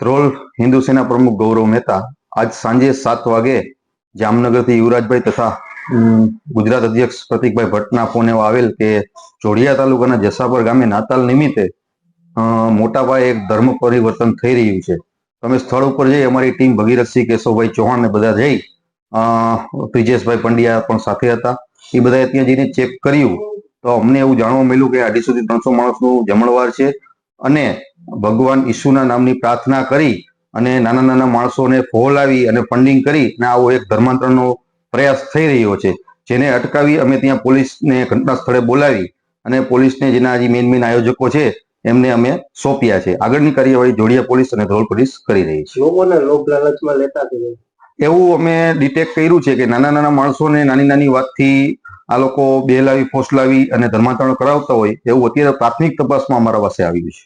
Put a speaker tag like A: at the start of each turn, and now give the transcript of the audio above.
A: ધ્રોલ હિન્દુ સેના પ્રમુખ ગૌરવ મહેતા આજ સાંજે સાત વાગે જામનગરથી યુવરાજભાઈ તથા ગુજરાત અધ્યક્ષ પ્રતિકભાઈ ભટ્ટના ફોને આવેલ કે જોડિયા તાલુકાના જસાપર ગામે નાતાલ નિમિત્તે મોટા પાયે એક ધર્મ પરિવર્તન થઈ રહ્યું છે. તમે સ્થળ ઉપર જઈ અમારી ટીમ ભગીરથસિંહ, કેશવભાઈ ચૌહાણ ને બધા જઈ બ્રિજેશભાઈ પંડ્યા પણ સાથે હતા. એ બધાએ ત્યાં જઈને ચેક કર્યું. તો અમને એવું જાણવા મળ્યું કે અઢીસો થી ત્રણસો માણસનું જમણવાર છે. અને ભગવાન ઈસુના નામની પ્રાર્થના કરી અને નાના નાના માણસોને ફોલાવી અને ફંડિંગ કરી અને આવો એક ધર્માંતરણનો પ્રયાસ થઈ રહ્યો છે જેને અટકાવી અમે ત્યાં પોલીસને ઘટના સ્થળે બોલાવી અને પોલીસને જેના હજી મેન મેન આયોજકો છે એમને અમે સોંપ્યા છે. આગળની કાર્યવાહી જોડિયા પોલીસ અને ધ્રોલ પોલીસ કરી રહી છે.
B: લોકોને લોભ લાલચમાં લેતા
A: એવું અમે ડિટેક્ટ કર્યું છે કે નાના નાના માણસોને નાની નાની વાતથી આ લોકો બેલાવી ફોસલાવી અને ધર્માંતરણ કરાવતા હોય એવું અત્યારે પ્રાથમિક તપાસમાં અમારા પાસે આવ્યું છે.